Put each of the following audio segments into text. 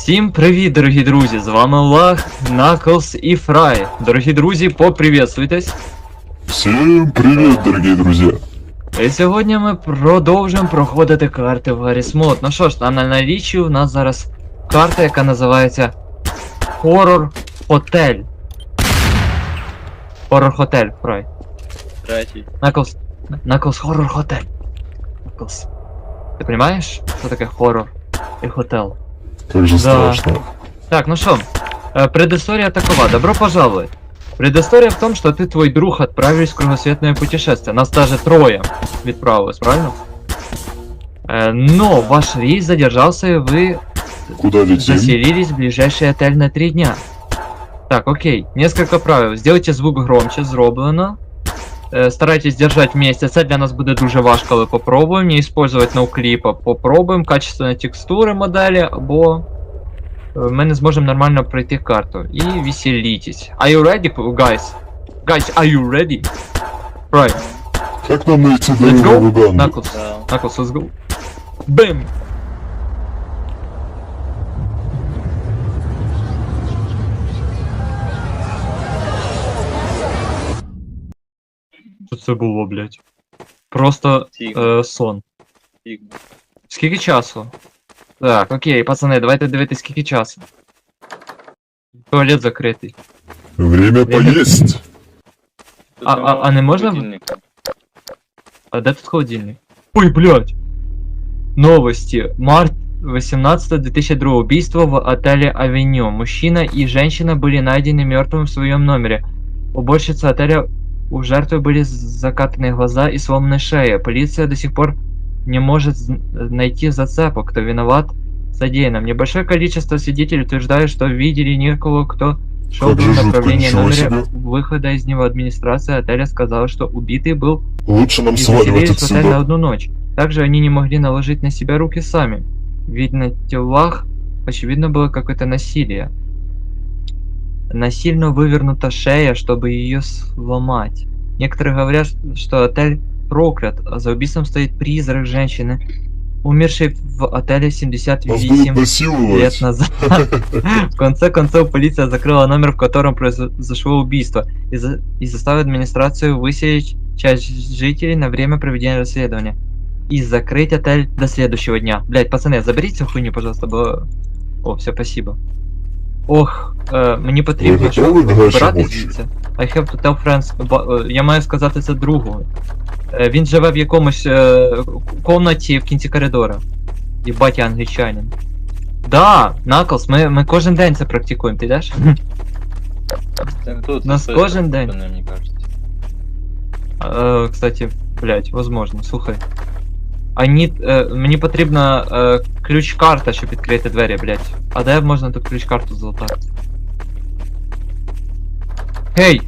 Всім привіт, дорогі друзі! З вами Лах, Наклз і Фрай. Дорогі друзі, поприветствуйтесь. Всем привет, дорогие друзья! І сьогодні ми продовжуємо проходити карти в Гарріс Мод. Ну що ж, на наліччі у нас зараз карта, яка називається Horror Hotel. Horror Hotel, Фрай. Третій. Наклз. Наклз Horror Hotel. Наклз. Ти розумієш, що таке хоррор і хотел? Как же Да. страшно. Так, ну что, э, предыстория такова. Добро пожаловать. Предыстория в том, что ты, твой друг, отправились в кругосветное путешествие. Нас даже трое відправилось, правильно? Э, но ваш рейс задержался, и вы Куда летим? заселились в ближайший отель на три дня. Так, окей. Несколько правил. Сделайте звук громче, зроблено. Е, Старайтесь держать вместе. Це для нас буде дуже важко, але попробуємо. Не использовать ноукліпа. Попробуємо. Качественні текстури моделі, або е, ми не зможемо нормально пройти карту. І веселітесь. Are you ready, guys? Guys, are you ready? Right. Как нам найти Let's дорогу go. в Уганду? Knuckles. Knuckles, let's go. Бим! Що це було, блядь? Просто Фігма. е, сон. Фігма. Скільки часу? Так, окей, пацани, давайте дивитись, скільки часу. Туалет закритий. Время поесть. Тут А- а- а не можна в- холодильника. А де тут холодильник? Ой, блядь! Новости. Март 18-2002. Убийство в отеле Авеню. Мужчина и женщина были найдены мертвым в своем номере. Уборщица отеля у жертвы были закатанные глаза и сломанная шея. Полиция до сих пор не может найти зацепок, кто виноват в содеянном. Небольшое количество свидетелей утверждают, что видели никого, кто шел Как в направлении номера себе. выхода из него. Администрация отеля сказала, что убитый был Лучше нам и сваливать отель на отсюда. одну ночь. Также они не могли наложить на себя руки сами. Ведь на телах, очевидно, было какое-то насилие. Насильно вывернута шея, чтобы ее сломать. Некоторые говорят, что отель проклят, а за убийством стоит призрак женщины, умершей в отеле Нас 78 будут лет назад. В конце концов, полиция закрыла номер, в котором произошло убийство, и, за- и заставила администрацию выселить часть жителей на время проведения расследования. И закрыть отель до следующего дня. Блять, пацаны, заберите хуйню, пожалуйста, бо... О, все, спасибо. Ох, е, мені потрібно, щоб вибирати звідси. I have to tell friends, ба- е, я маю сказати це другу. Е, Він живе в якомусь е, комнаті в кінці коридора. Єбать, я англічанин. Да, Наклз, ми, ми кожен день це практикуємо, ти йдеш? Тут. Нас кожен день. Мені кажеться. Е, кстати, блять, возможно, слухай. I need, е, мені потрібна е, ключ-карта, щоб відкрити двері, блять. А де можна тут ключ-карту залутати? Гей!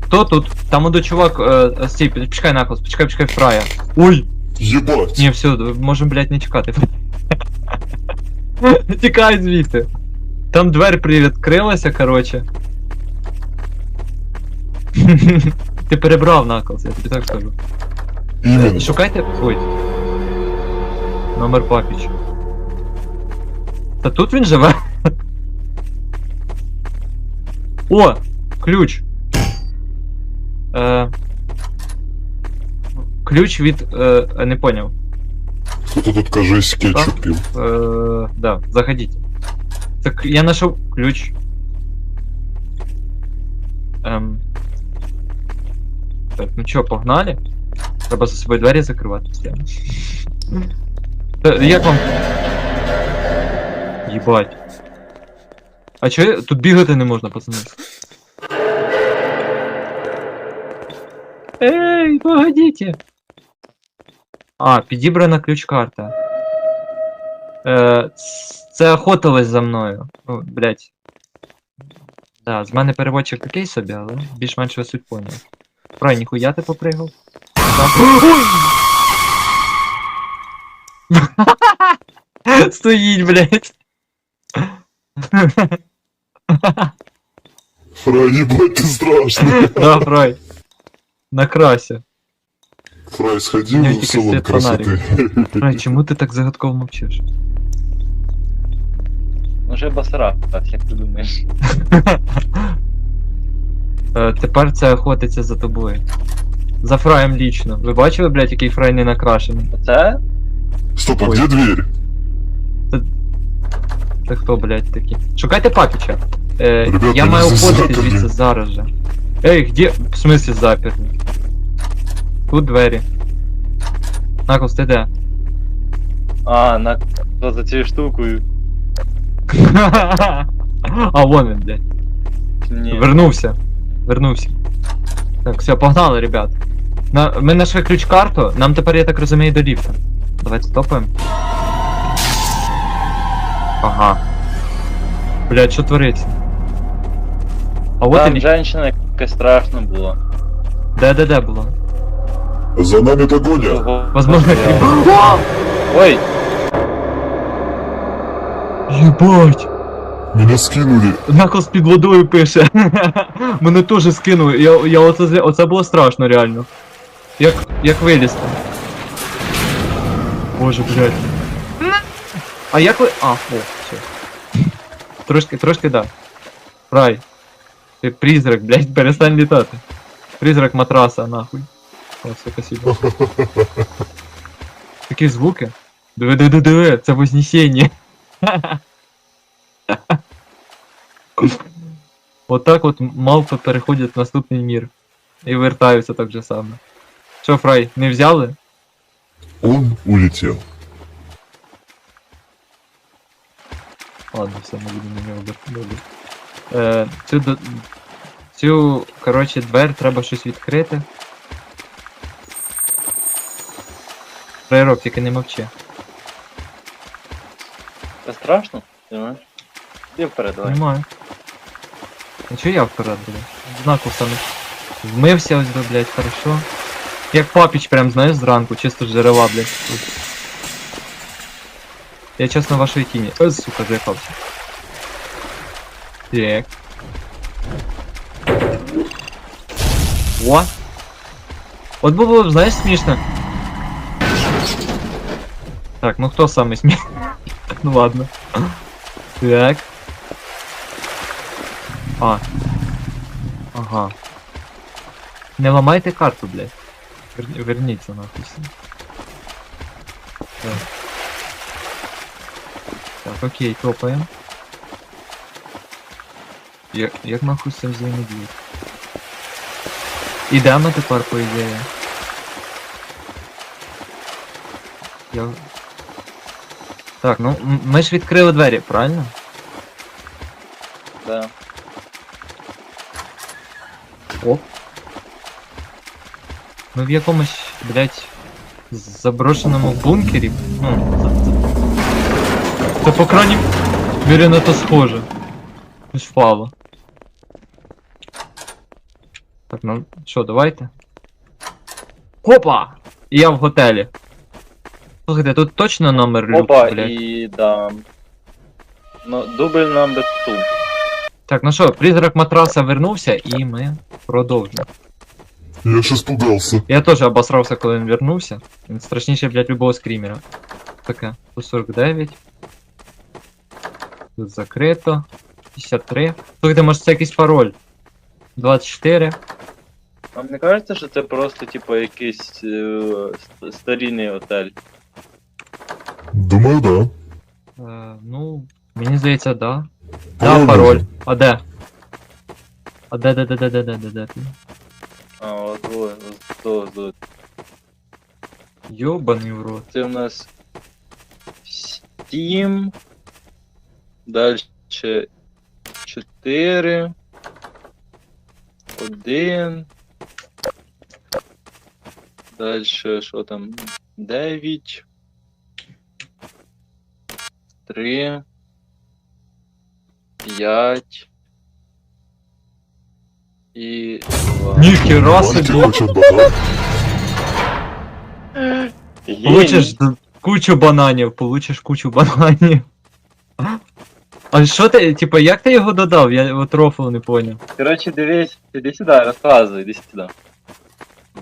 Хто тут? Там іде чувак, е, стій, почекай Наклз, почекай, почекай фрая. Ой! Ебать. Ні, все, можемо, блядь, не чекати. Тікай звідти. Там дверь привідкрилася, короче. Ти перебрав наказ, я тобі так скажу. Шукайте. Ой. Номер папіч. Та тут він живе. О! Ключ. Е... Ключ від. Е... Не поняв. Кто-то тут, кажись, кетчуп пил. Э, да, заходите. Так я нашел ключ. Эм. Так, ну чё, погнали? Треба за собою двері закривати постійно. Е, Як вам? Єбать. А чо я- тут бігати не можна, пацани? Ей, погодите! А, підібрана ключ-карта. Е, це охотились за мною. Ну, блять. Да, з мене переводчик такий собі, але більш-менш ви суть поняв. Прай, ніхуя ти попригав? Так. Стоїть, блять. Фрай, ебать, ты страшный. Да, Фрай. На красе. Фрай, сходи У него в тільки салон світ фонарик. красоты. Фрай, чому ти так загадково мовчиш? Може вже басара, як ти думаєш? Е, Тепер це охотиться за тобою. За фраєм лічно. Ви бачили, блядь, який фрай не накрашений? Оце? Стоп, а Ой. где дверь? Це хто, блядь, такі? Шукайте папіча. Е, Ребята, я маю здесь уходити заперли. звідси зараз же. Ей, где? В смысле заперли? Тут двері. Наклз, ти де? А, на то за цією штукою. а, вон він, блядь. Ні. Вернувся. Вернувся. Так, все, погнали, ребят. На, ми знайшли ключ-карту, нам тепер, я так розумію, до ліфта. Давайте стопаємо. Ага. Блядь, що твориться? А от і Там ліфт. женщина якась була. Де, де, де було? За нами погоня. Ого. Возможно, Я-. Ой, Єбать! Меня скинули. Наклз під водою пише. Мене теж скинули. Я, я оце, оце було страшно, реально. Як, як вилізти. Боже, блядь. А як ви. А, о, все. Трошки, трошки да. Рай. Ти призрак, блядь, перестань літати. Призрак матраса, нахуй. О, все, спасибо. Такі звуки. Диви, диви, диви, це вознесення. Отак от мавпи переходять в наступний мір. І вертаються так же само. Що, Фрай, не взяли? Он улетел. Ладно, все, не буду на нього добре. Е, цю, до- цю, коротше, двер треба щось відкрити. Фрейрок, тільки не мовчи. це страшно? Ти знаєш? Іди вперед, давай. Понимаю. А чого я вперед, блядь? Знаку саме. Вмився ось, би, блядь, хорошо. Як папіч прям, знаєш, зранку, чисто з джерела, блядь. Я чесно вашої тіні. Е, сука, заїхався. Так. О! От було б, знаєш, смішно. Так, ну хто самий смішний? ну ладно. Так. А. Ага. Не ламайте карту, блядь. Вер... Верніться нахуй. Так. Так, окей, топаємо. Як, як нахуй з цим взаємодіяти? Ідемо тепер, по ідеї. Я... Так, ну м- ми ж відкрили двері, правильно? Да. Ми в якомусь, блядь, заброшеному бункері. Ну, це, це, це по крайній мірі на то схоже. Щось впало. Так, ну що, давайте. Опа! І я в готелі. Слухайте, тут точно номер люку, Опа, блядь. і да. Ну, дубль number two. Так, ну що, призрак матраса вернувся і ми продовжимо. Я сейчас пугался. Я теж обосрався, коли він вернувся. Він страшніше, блядь, любого скрімера. Таке. 149. Тут закрито. 53. Слухайте, може це якийсь пароль. 24. Вам не кажеться, що це просто, типу, якийсь е, ст- старинний отель? Думаю, да. Е, ну, мені здається, да. Пароль Да, пароль. нужен. А де? А де, де, де, де, де, де, де, де? От, от. Йобаний в рот. Це у нас Steam. Дальше 4. 1. Дальше що там? 9. 3. 5. І 2. Ніхера собі! Получиш кучу бананів, получиш кучу бананів. А що ти, типа, як ти його додав? Я от рофл не поняв. Коротше, дивись, іди сюди, розказуй, іди сюди.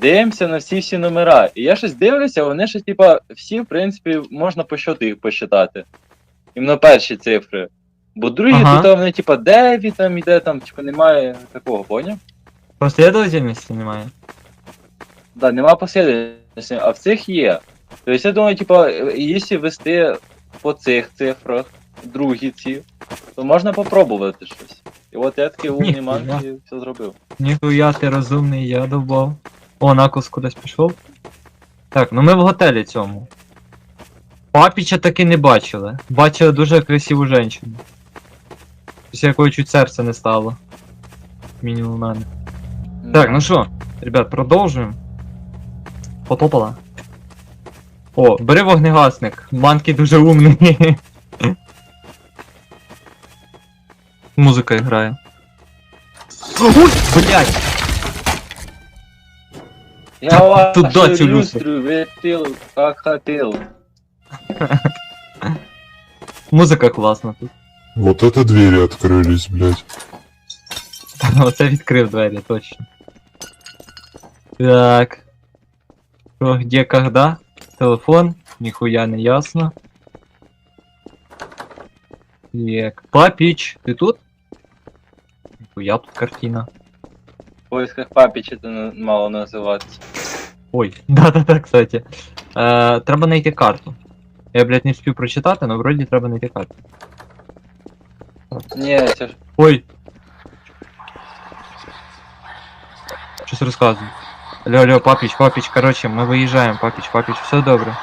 Дивимося на всі всі номера. І я щось дивлюся, вони щось, типа, всі, в принципі, можна по щоту їх посчитати. Іменно перші цифри. Бо другі Ага. тут вони, типа, деві там іде, там, типа, немає такого, поняв? Последовательності немає. Да, нема послідовності, а в цих є. Тобто я думаю, типа, якщо вести по цих цифрах другі ці, то можна попробувати щось. І от я такий умний Ніхуя. ман і все зробив. Ніхуя ти розумний, я добав. О, Наклз кудись пішов. Так, ну ми в готелі цьому. Папіча таки не бачили. Бачили дуже красиву жінку. Після якої чуть серце не стало. Мінімум у мене. Так, ну що, ребят, продовжуємо. Потопала. О, бери вогнегасник. Манки дуже умний. Музика грає. Блять! Я вас Тут дацю люстру вертил, как хотел. Музика класна тут. Вот это двери открылись, блядь. Оце відкрив двері, точно. Так. Що, где, когда? Телефон, ніхуя не ясно. Так. Папіч, ти тут? Ніхуя тут картина. В поисках папича это на- мало називатися. Ой, да-да-да, кстати. Е, треба знайти карту. Я, блядь, не встиг прочитати, але вроді треба знайти карту. Ні, це ж Ой. Щось розказую. Алло, алло, папіч, папіч, короче, ми виїжджаємо, папіч, папіч, все добре.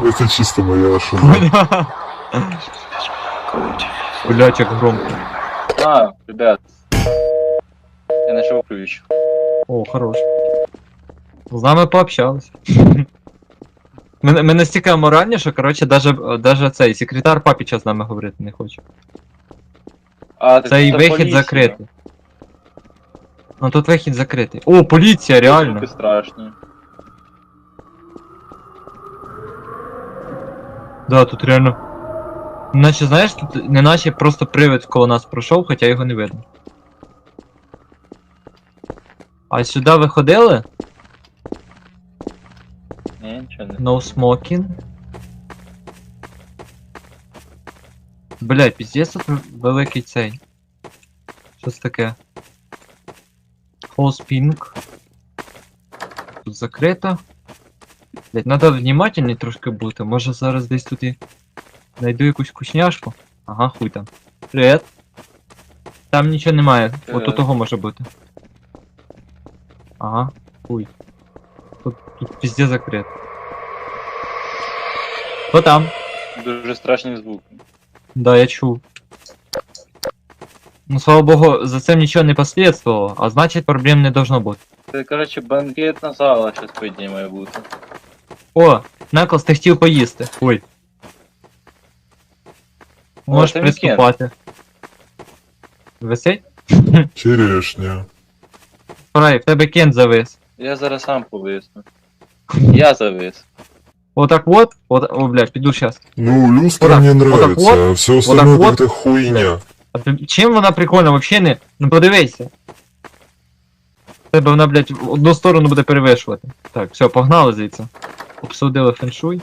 Это чисто моя ошибка. Блять, як громко. А, ребят. Я знайшов ключ. О, хорош. З нами пообщались. Ми, ми настільки аморальні, що, короче, даже, даже цей секретар папіча з нами говорити не хоче. А, так Цей це вихід поліція. закритий. Ну тут вихід закритий. О, поліція, реально. Трохи страшно. Да, тут реально. Наче, знаєш, тут не наче просто привид коло нас пройшов, хоча його не видно. А сюди виходили? Ні, нічого не. No smoking. Блять, піздець тут великий цей. Що це таке? House pink. Тут закрито. Блять, надо внимательний трошки бути. Може зараз десь тут і знайду якусь вкусняшку. Ага, хуй там. Привіт. Там нічого немає. От Привіт. у того може бути. Ага, хуй. Тут, тут пізде закрито. Хто там? Дуже страшні звуки. Да, я чув. Ну, слава богу, за цим нічого не последствувало, а значить проблем не должно бути. Це, коротше, банкетна зала щас по має бути. О, Наклз, ти хотів поїсти. Ой. Можеш це вікенд. приступати. Висить? Черешня. Фрай, в тебе кент завис. Я зараз сам повисну. Я завис. Отак от, от, о, блядь, піду щас. Ну, люстра Вот так, мне вот так нравится, вот, а все остальное вот. как-то хуйня. А ти- чим вона прикольна, вообще не. Ну подивися. Тебе вона, блядь, в одну сторону буде перевишувати. Так, все, погнали звідси. Обсудили феншуй.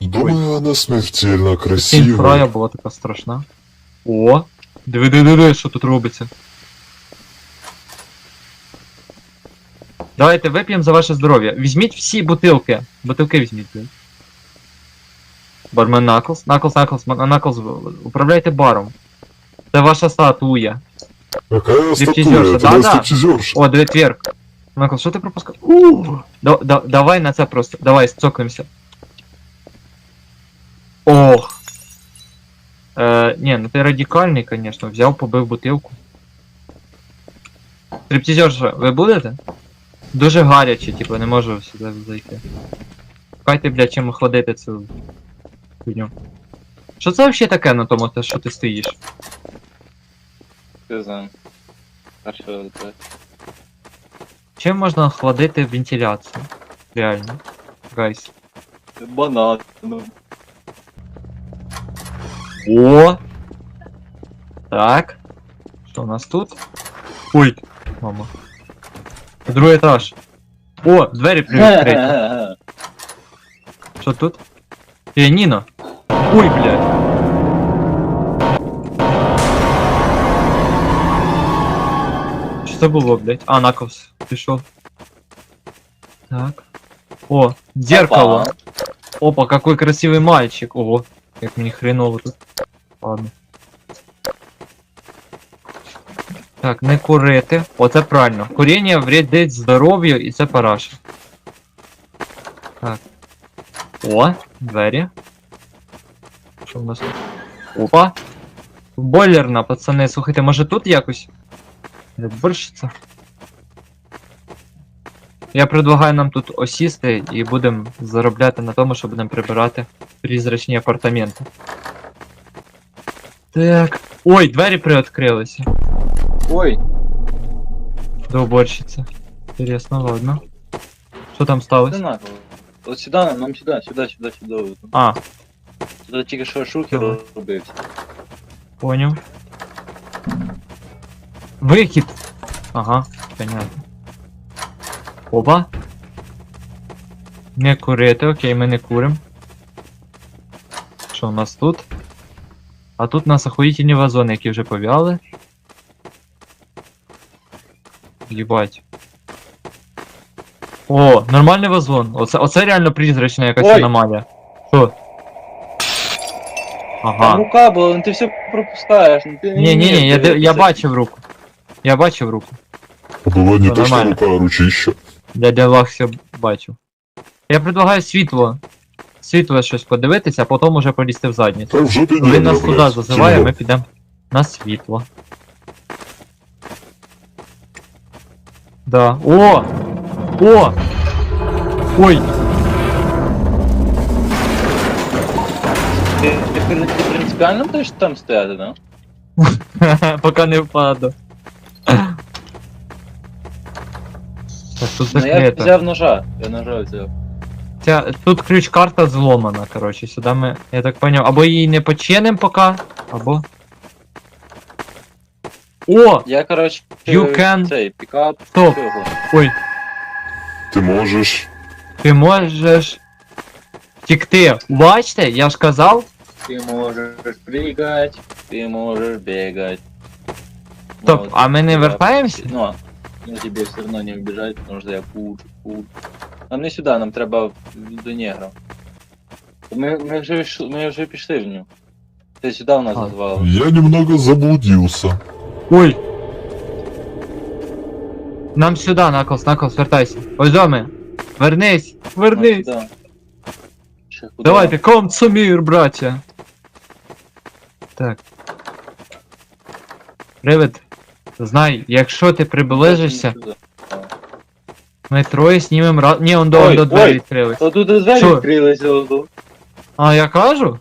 Думаю, она смертельно Тінь фрая була така страшна. О! Диви, диви, диви, що тут робиться. Давайте вип'ємо за ваше здоров'я. Візьміть всі бутилки. Бутилки візьміть, блін. Бармен Наклз. Наклз, Наклз, Наклз, управляйте баром. Це ваша статуя. Какая статуя? Да-да. О, диви тверк. Наклз, що ти пропускав? Да, да, давай на це просто. Давай, цокнемося. Ох. Е, ні, ну ти радикальний, конечно. Взяв, побив бутилку. Стриптизерша, ви будете? Дуже гаряче, типу, не можу сюди зайти. Шукайте, блядь, чим охладити цю хуйню. Що це взагалі таке на тому, те, що ти стоїш? Ти знаю. Перше, це. Чим можна охладити вентиляцію? Реально. Гайс. Банан. Ну, О! Так. Що у нас тут? Ой, мама. Другой этаж. О, двери привідкриті. Что тут? Піаніно. Ой, блядь. Що це було, блядь? А, Наковс, пришел. Так. О, зеркало. Опа, какой красивый мальчик. Ого, как мне хреново тут. Ладно. Так, не курити. Оце правильно. Куріння вредить здоров'ю і це параша. Так. О, двері. Що в нас тут? Опа. Бойлерна, пацани. Слухайте, може тут якось? Борщиться. Я предлагаю нам тут осісти і будемо заробляти на тому, що будемо прибирати призрачні апартаменти. Так. Ой, двері приоткрилися. Ой, До уборщиці. Інтересно, ладно. Що там це сталося? наклз. От сюди, нам, сюди, сюди, сюди, сюди. А, Тут тільки що робився. понял. Вихід! Ага, понятно. Опа. Не курити, окей, ми не курим. Що у нас тут? А тут у нас охуїтельні вазони, які вже пов'яли. Єбать. О, нормальний вазон. Оце, оце реально призрачна якась Ой! аномалія. Що? Там рука була, ну ти все пропускаєш. Ну, ти не Ні, ні, ні, я, де- я бачив руку. Я бачив руку. Бывает не Ну, то, что нормально. рука, а ручище. Дядя Вах все бачив. Я предлагаю світло. Світло щось подивитися, а потім уже полізти в задницю. Так в Він не нас туди зазиває, ми підемо на світло. Да. О! О! Ой! Ти, ти, ти, ти принципіально будеш там стояти, да? Поки не впаду. Так, тут Ну я закрито. взяв ножа, я ножа взяв. Ця, тут ключ-карта зломана, коротше, сюди ми, я так поняв, або її не починим поки, або. О! Я, коротше, You can- цей, пікап Стоп. цього. Ой, Ты можешь... ти можеш втікти. Бачите, я ж казав. Ти можеш пригать, ти можеш бегать. Стоп, а ми не я- вертаємося? Ну, а, ну тебе все равно не убежать, потому что я пучу, пучу. Нам не сюди, нам треба в- до негра. Ми, ми, вже, йш- ми вже пішли в нього. Ти сюди в нас А. зазвали. Я немного заблудился. Ой. Нам сюди, Наклс, Наклс, вертайся. До. Вернись, вернись. Сюди. Ще куди? Давайте, комцумір, браття. Так. Привид. Знай, якщо ти приближишся, Сюди. ми троє знімемо раз. Ні, он до, Ой, до двері ой. відкрились. Та тут двері Що? відкрилися. ото. А я кажу?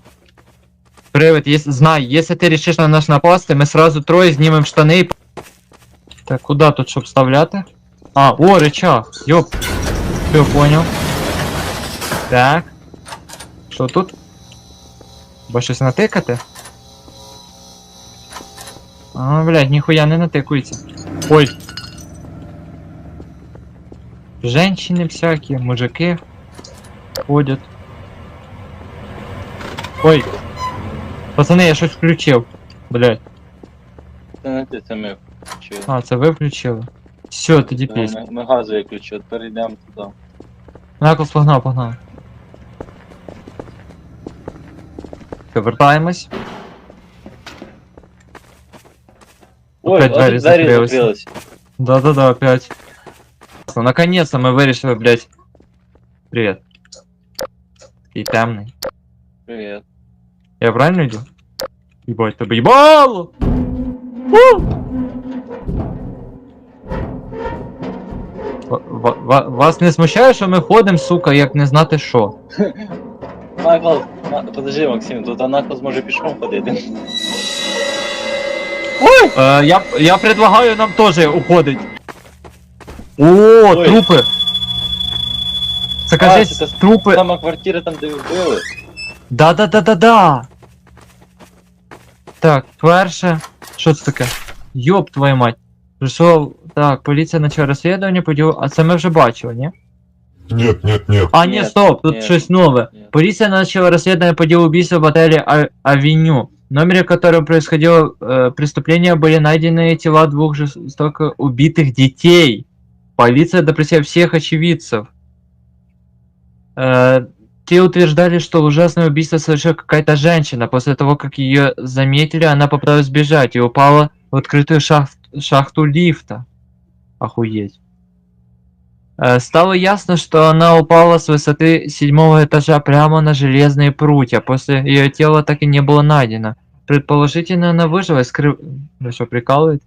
Привид, єс... знай, якщо ти рішиш на нас напасти, ми сразу троє знімемо штани і... Так, куди тут, щоб вставляти? А, о, речах, йоп. Все, понял. Так. Що тут? Бо щось натикати? А, блядь, ніхуя не натикується. Ой. Женщины всякие, мужики ходят. Ой. Пацани, я щось включив. Блядь. Це не включили. А, це ви включили. Все, тоді Ми, пісня. ми газу я включив, перейдемо туди. Наклс, погнав, погнав. Повертаємось. Ой, Опять от двері двері закрилися. закрилися. Да-да-да, опять. Ну, Наконец-то мы вирішили, блядь. Привет. Такий темний. Привіт. Я правильно йду? Ебать, тебе ебало! У! Ва- ва- ва- Вас не смущає, що ми ходимо, сука, як не знати що? Накл, на, подожди, Максим, тут Накл зможе пішком ходити. Е, я, я предлагаю нам теж уходить. О, трупи! Це це трупи. Сама квартира там, де вбили. Да-да-да-да-да! Так, перше. Що це таке? Йоп твою мать. Прийшов. Так, поліція почала розслідування, поділ. А це ми вже бачили, ні? Нет, нет, нет. А, ні, Ні, стоп, тут ні. щось нове. Ні. Поліція почала розслідування по ділу убійства в отелі А- Авеню. В номере, в котором происходило э, преступление, были найдены тела двух жестоко убитых детей. Полиция допросила всех очевидцев. Э, те утверждали, что ужасное убийство совершила какая-то женщина. После того, как ее заметили, она попыталась бежать и упала в открытую шахт- шахту лифта. Охуеть. Э, Стало ясно, что она упала с высоты седьмого этажа прямо на железные прутья. После ее тела так и не было найдено. Предположительно, она выжила и скрыв... Вы что, прикалываетесь?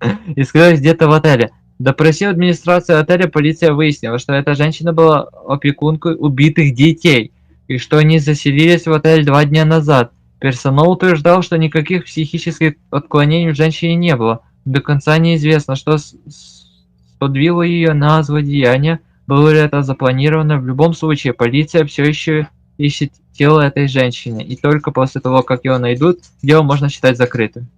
И скрылась где-то в отеле. Допросив администрацию отеля, полиция выяснила, что эта женщина была опекункой убитых детей, и что они заселились в отель два дня назад. Персонал утверждал, что никаких психических отклонений в женщине не было. До конца неизвестно, что с- сподвигло ее на злодеяние, было ли это запланировано. В любом случае, полиция все еще ищет тело этой женщины, и только после того, как его найдут, дело можно считать закрытым.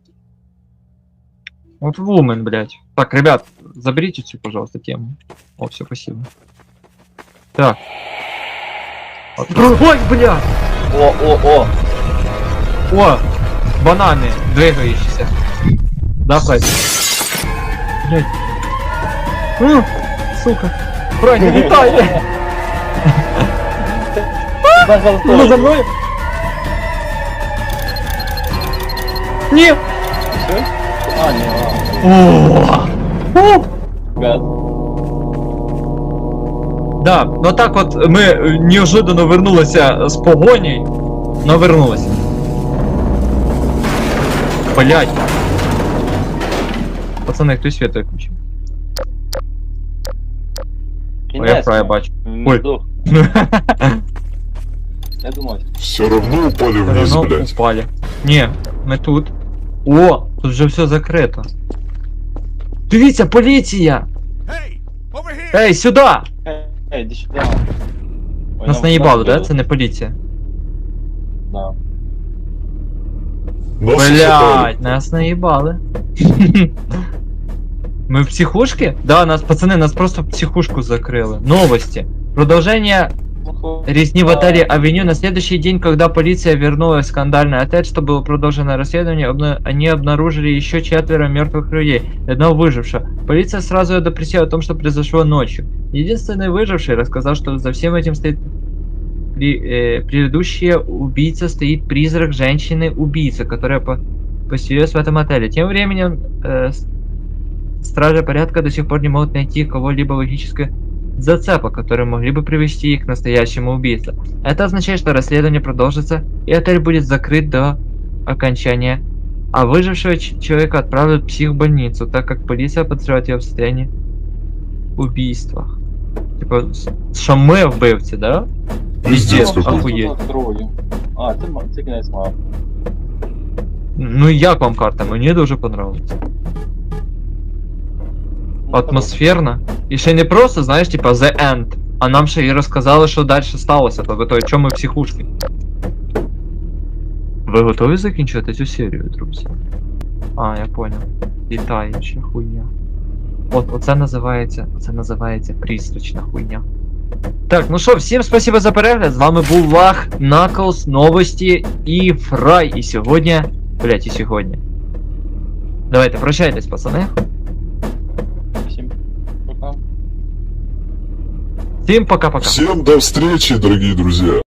Вот вумен, блядь. Так, ребят, заберите всю, пожалуйста, тему. О, все, спасибо. Так. Вот. Ой, блядь! О, о, о! О! Бананы, двигающиеся. Давай. Блядь. М, сука. Брань, не летай! Назвал Ну, за тоже. мной! Нет! Всё? А, не, О! О! а, гад. Да, ну так от ми е, неожиданно вернулися з погоней, но вернулися. Блять. Пацани, хтось світ виключив. О, я Кінець. бачу. Ой. здох. Я думав. Все равно упали вниз, Ну, блядь. упали. Ні, ми тут. О, тут вже все закрито. Дивіться, поліція! Ей, сюди! Ей, іди сюди. Ой, Нас наїбали, да? Це не поліція. Да. Нас. Блять, нас наебали. Мы в психушке? Да, нас, пацаны, нас просто в психушку закрыли. Новости. Продолжение резни в отеле Авеню. На следующий день, когда полиция вернулась в скандальный отель, что было продолжено расследование, обна- они обнаружили еще четверо мертвых людей одного выжившего. Полиция сразу допросила о том, что произошло ночью. Единственный выживший рассказал, что за всем этим стоит при- э, предыдущая убийца стоит призрак женщины-убийцы, которая по поселилась в этом отеле. Тем временем э, стражи порядка до сих пор не могут найти кого-либо логическое зацепа, которые могли бы привести их к настоящему убийце. Это означает, что расследование продолжится, и отель будет закрыт до окончания, а выжившего ч- человека отправят в психбольницу, так как полиция подозревает его в состоянии убийствах. Типа, с- що ми вбивці, да? Пиздец Ну, какой. Охуєть. тут Трою. А, це, ма- це кінець мав. Ну і як вам карта? Мені дуже понравилось. Атмосферно. І ще не просто, знаєш, типа The End. А нам ще і розказали, що далі сталося, тобто то, чому ми в психушці. Ви готові закінчувати цю серію, друзі? А, я понял. Літаюча хуйня. От, оце називається. Це називається прісрачна хуйня. Так, ну що, всім спасибо за перегляд. З вами був Лах, Наклз, новості і Фрай. І сьогодні. Блять, і сьогодні. Давайте, прощайтесь, пацани. Всім пока-пока. Всем до встречи, дорогие друзья.